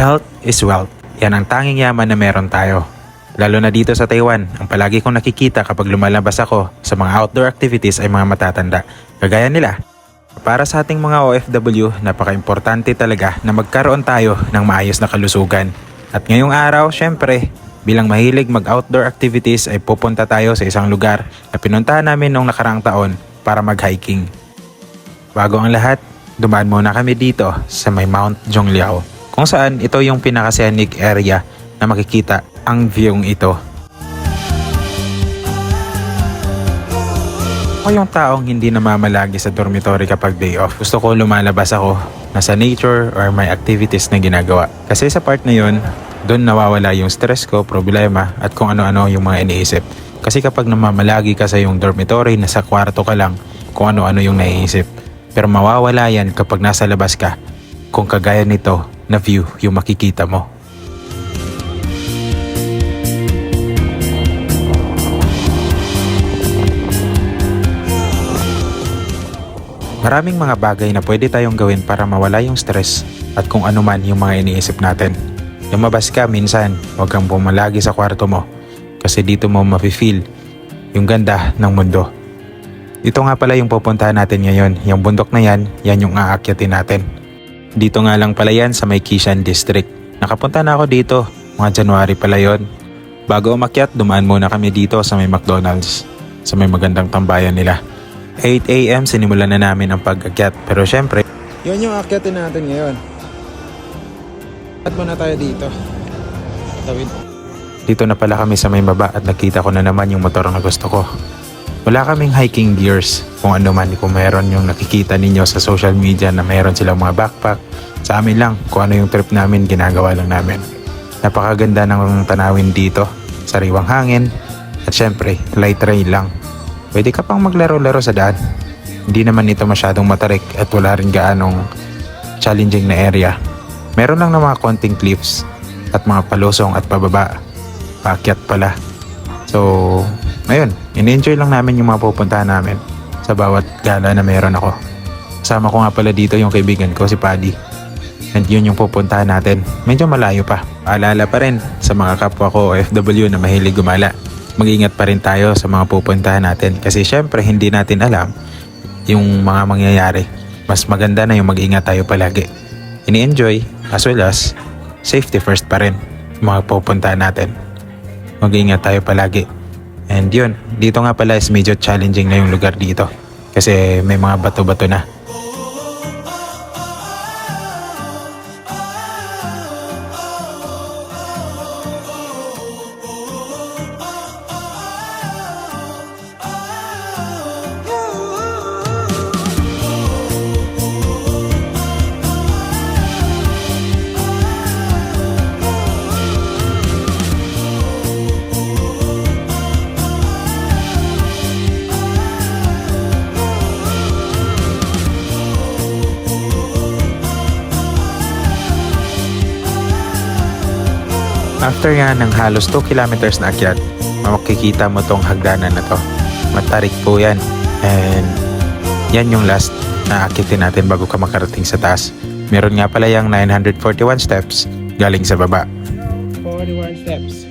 Health is wealth. Yan ang tanging yaman na meron tayo. Lalo na dito sa Taiwan, ang palagi kong nakikita kapag lumalabas ako sa mga outdoor activities ay mga matatanda. Kagaya nila. Para sa ating mga OFW, napaka-importante talaga na magkaroon tayo ng maayos na kalusugan. At ngayong araw, syempre, bilang mahilig mag-outdoor activities ay pupunta tayo sa isang lugar na pinuntahan namin noong nakaraang taon para mag-hiking. Bago ang lahat, dumaan muna kami dito sa may Mount Jongliao kung saan ito yung pinaka-scenic area na makikita ang viewing ito. Ako yung taong hindi namamalagi sa dormitory kapag day off. Gusto ko lumalabas ako nasa nature or may activities na ginagawa. Kasi sa part na yun, doon nawawala yung stress ko, problema at kung ano-ano yung mga iniisip. Kasi kapag namamalagi ka sa yung dormitory, nasa kwarto ka lang, kung ano-ano yung naiisip. Pero mawawala yan kapag nasa labas ka, kung kagaya nito na view yung makikita mo. Maraming mga bagay na pwede tayong gawin para mawala yung stress at kung ano man yung mga iniisip natin. Lumabas ka minsan, huwag kang pumalagi sa kwarto mo kasi dito mo mafe-feel yung ganda ng mundo. Dito nga pala yung pupuntahan natin ngayon. Yung bundok na yan, yan yung aakyatin natin. Dito nga lang pala yan sa may Kishan District. Nakapunta na ako dito, mga January pala yon. Bago umakyat, dumaan muna kami dito sa may McDonald's. Sa may magandang tambayan nila. 8am sinimulan na namin ang pag-akyat. Pero syempre, Yun yung akyatin natin ngayon. At muna tayo dito. Tawid. dito na pala kami sa may baba at nakita ko na naman yung motor na gusto ko. Wala kaming hiking gears. Kung ano man, kung meron yung nakikita ninyo sa social media na meron silang mga backpack. Sa amin lang, kung ano yung trip namin, ginagawa lang namin. Napakaganda ng tanawin dito. Sariwang hangin. At syempre, light rail lang. Pwede ka pang maglaro-laro sa daan. Hindi naman ito masyadong matarik at wala rin gaanong challenging na area. Meron lang na mga konting cliffs at mga palusong at pababa. Paakyat pala. So, ayun, in-enjoy lang namin yung mga pupuntahan namin sa bawat gala na meron ako. Kasama ko nga pala dito yung kaibigan ko, si Paddy. And yun yung pupuntahan natin. Medyo malayo pa. Paalala pa rin sa mga kapwa ko OFW na mahilig gumala. Mag-ingat pa rin tayo sa mga pupuntahan natin. Kasi syempre hindi natin alam yung mga mangyayari. Mas maganda na yung mag-ingat tayo palagi. Ini-enjoy as well as safety first pa rin mga pupuntahan natin. Mag-ingat tayo palagi. And yun, dito nga pala is medyo challenging na yung lugar dito. Kasi may mga bato-bato na. After nga ng halos 2 kilometers na akyat, makikita mo tong hagdanan na to. Matarik po yan. And yan yung last na akitin natin bago ka makarating sa taas. Meron nga pala yung 941 steps galing sa baba. 41 steps.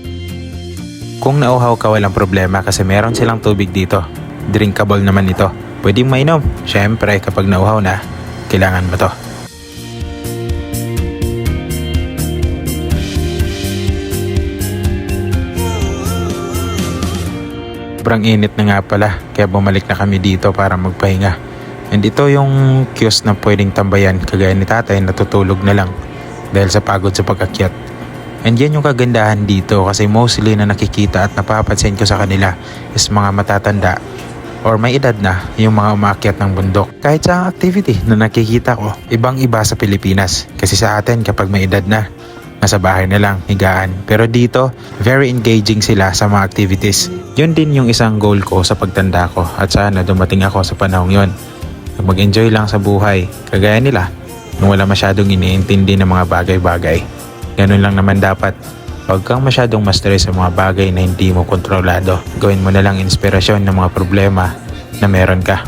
Kung nauhaw ka walang problema kasi meron silang tubig dito. Drinkable naman ito. Pwedeng mainom. Siyempre kapag nauhaw na, kailangan mo to. Sobrang init na nga pala kaya bumalik na kami dito para magpahinga. And ito yung kiosk na pwedeng tambayan kagaya ni tatay natutulog na lang dahil sa pagod sa pag-akyat. And yan yung kagandahan dito kasi mostly na nakikita at napapansin ko sa kanila is mga matatanda or may edad na yung mga umakyat ng bundok. Kahit sa activity na nakikita ko, ibang iba sa Pilipinas. Kasi sa atin kapag may edad na, nasa bahay na lang, higaan. Pero dito, very engaging sila sa mga activities. Yun din yung isang goal ko sa pagtanda ko at sana dumating ako sa panahong. Yung Mag-enjoy lang sa buhay, kagaya nila, nung wala masyadong iniintindi ng mga bagay-bagay. Ganun lang naman dapat. Huwag kang masyadong ma-stress sa mga bagay na hindi mo kontrolado. Gawin mo na lang inspirasyon ng mga problema na meron ka.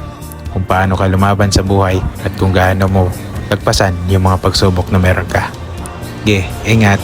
Kung paano ka lumaban sa buhay at kung gaano mo lagpasan yung mga pagsubok na meron ka. Ge, ingat.